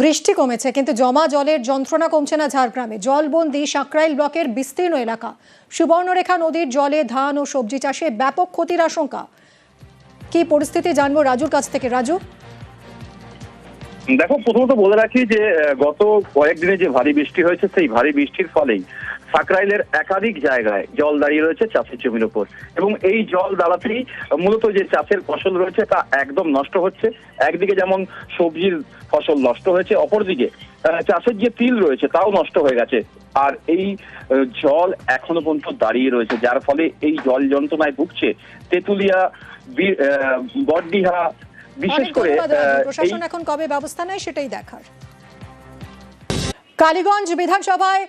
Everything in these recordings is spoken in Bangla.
বৃষ্টি কমেছে, কিন্তু জমা জলের যন্ত্রণা কমছে না ঝাড়গ্রামে। জলবন্দি সাকরাইল ব্লকের বিস্তীর্ণ এলাকা। সুবর্ণরেখা নদীর জলে ধান ও সবজি চাষে ব্যাপক ক্ষতির আশঙ্কা। কি পরিস্থিতি জানব রাজুর কাছ থেকে। রাজু? দেখো, প্রথমত বলে রাখি যে গত কয়েকদিনে যে ভারী বৃষ্টি হয়েছে, সেই ভারী বৃষ্টির ফলেই সাকরাইলের একাধিক জায়গায় জল দাঁড়িয়ে রয়েছে চাষের জমির উপর। এবং এই জল দাঁড়াতেই মূলত যে চাষের ফসল রয়েছে তা একদম নষ্ট হচ্ছে। একদিকে যেমন সবজির ফসল নষ্ট হয়েছে অপরদিকে চাষের যে তিল রয়েছে তাও নষ্ট হয়ে গেছে। আর এই জল এখনও পর্যন্ত দাঁড়িয়ে রয়েছে যার ফলে এই জল যন্ত্রণায় ভুগছে তেঁতুলিয়া বড়ডিহা বিশেষ করে প্রশাসন। এখন কবে ব্যবস্থা নেয় সেটাই দেখার। কালীগঞ্জ বিধানসভায়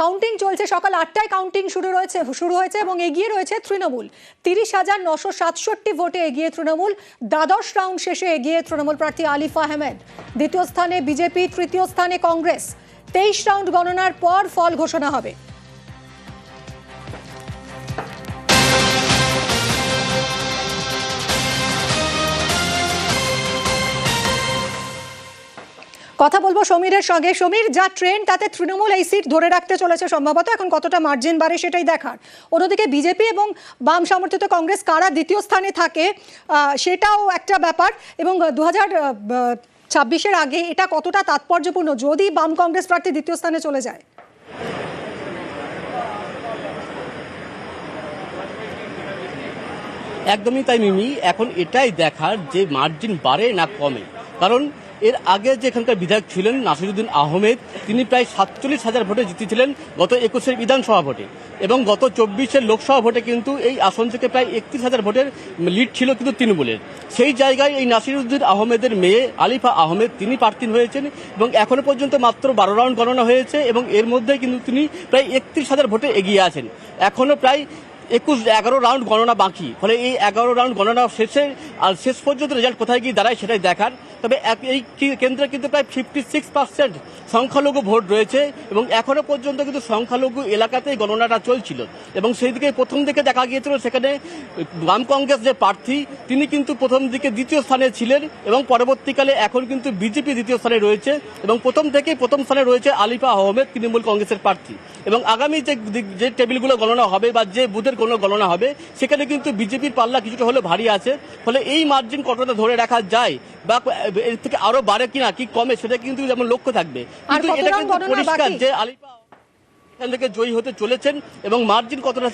কাউন্টিং চলছে। সকাল আটটায় কাউন্টিং শুরু রয়েছে, শুরু হয়েছে এবং এগিয়ে রয়েছে তৃণমূল। তিরিশ হাজার নশো সাতষট্টি ভোটে এগিয়ে তৃণমূল। দ্বাদশ রাউন্ড শেষে এগিয়ে তৃণমূল প্রার্থী আলিফ আহমেদ। দ্বিতীয় স্থানে বিজেপি, তৃতীয় স্থানে কংগ্রেস। তেইশ রাউন্ড গণনার পর ফল ঘোষণা হবে। কথা বলব সমীরের সঙ্গে। সমীর, যা ট্রেন তাতে তৃণমূল এই সিট ধরে রাখতে চলেছে সম্ভবত। এখন কতটা মার্জিন বাড়ে সেটাই দেখার। অন্যদিকে বিজেপি এবং বাম সমর্থিত কংগ্রেস কারা দ্বিতীয় স্থানে থাকে সেটাও একটা ব্যাপার। এবং দু হাজার ছাব্বিশের আগে এটা কতটা তাৎপর্যপূর্ণ যদি বাম কংগ্রেস প্রার্থী দ্বিতীয় স্থানে চলে যায়? একদমই তাই মিমি। এখন এটাই দেখার যে মার্জিন বাড়ে না কমে। কারণ এর আগে যে এখানকার বিধায়ক ছিলেন নাসিরুদ্দিন আহমেদ, তিনি প্রায় সাতচল্লিশ হাজার ভোটে জিতেছিলেন গত একুশের বিধানসভা ভোটে। এবং গত চব্বিশের লোকসভা ভোটে কিন্তু এই আসন থেকে প্রায় একত্রিশ হাজার ভোটের লিড ছিল কিন্তু তৃণমূলের। সেই জায়গায় এই নাসিরুদ্দিন আহমেদের মেয়ে আলিফা আহমেদ, তিনি প্রার্থী হয়েছেন এবং এখনও পর্যন্ত মাত্র বারো রাউন্ড গণনা হয়েছে এবং এর মধ্যে কিন্তু তিনি প্রায় একত্রিশ হাজার ভোটে এগিয়ে আছেন। এখনও প্রায় একুশ, এগারো রাউন্ড গণনা বাকি। ফলে এই এগারো রাউন্ড গণনা শেষে, আর শেষ পর্যন্ত রেজাল্ট কোথায় গিয়ে দাঁড়ায় সেটাই দেখার। তবে এই কেন্দ্রে কিন্তু প্রায় ফিফটি সিক্স পার্সেন্ট সংখ্যালঘু ভোট রয়েছে এবং এখনও পর্যন্ত কিন্তু সংখ্যালঘু এলাকাতেই গণনাটা চলছিল। এবং সেই দিকে প্রথম দিকে দেখা গিয়েছিল সেখানে বাম কংগ্রেস যে প্রার্থী, তিনি কিন্তু প্রথম দিকে দ্বিতীয় স্থানে ছিলেন এবং পরবর্তীকালে এখন কিন্তু বিজেপি দ্বিতীয় স্থানে রয়েছে এবং প্রথম থেকেই প্রথম স্থানে রয়েছে আলিফা আহমেদ, তৃণমূল কংগ্রেসের প্রার্থী। এবং আগামী যে যে টেবিলগুলো গণনা হবে বা যে বুথের কোনো গণনা হবে, সেখানে কিন্তু বিজেপির পাল্লা কিছুটা হলে ভারী আছে। ফলে এই মার্জিন কতটা ধরে রাখা যায় বা এর থেকে আরও বাড়ে কিনা কি কমে সেটা কিন্তু যেমন লক্ষ্য থাকবে। কিন্তু এটা কিন্তু পরিষ্কার যে আলিপা এখান থেকে জয়ী হতে চলেছেন এবং মার্জিন কতটা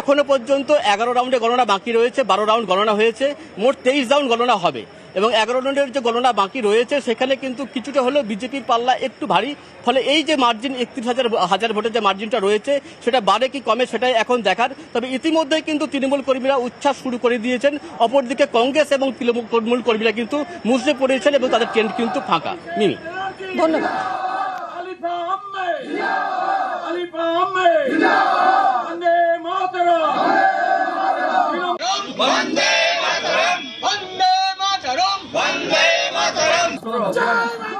এখনও পর্যন্ত এগারো রাউন্ডে গণনা বাকি রয়েছে বারো রাউন্ড গণনা হয়েছে মোট তেইশ রাউন্ড গণনা হবে। এবং এগারো রাউন্ডের যে গণনা বাকি রয়েছে সেখানে কিন্তু কিছুটা হলেও বিজেপির পাল্লা একটু ভারী। ফলে এই যে মার্জিন একত্রিশ হাজার হাজার ভোটের যে মার্জিনটা রয়েছে সেটা বাড়ে কি কমে সেটাই এখন দেখার। তবে ইতিমধ্যেই কিন্তু তৃণমূল কর্মীরা উচ্ছ্বাস শুরু করে দিয়েছেন। অপরদিকে কংগ্রেস এবং তৃণমূল কর্মীরা কিন্তু মুসড়ে পড়েছেন এবং তাদের ট্রেন্ড কিন্তু ফাঁকা। মিমি। ধন্যবাদ! Vande 짠!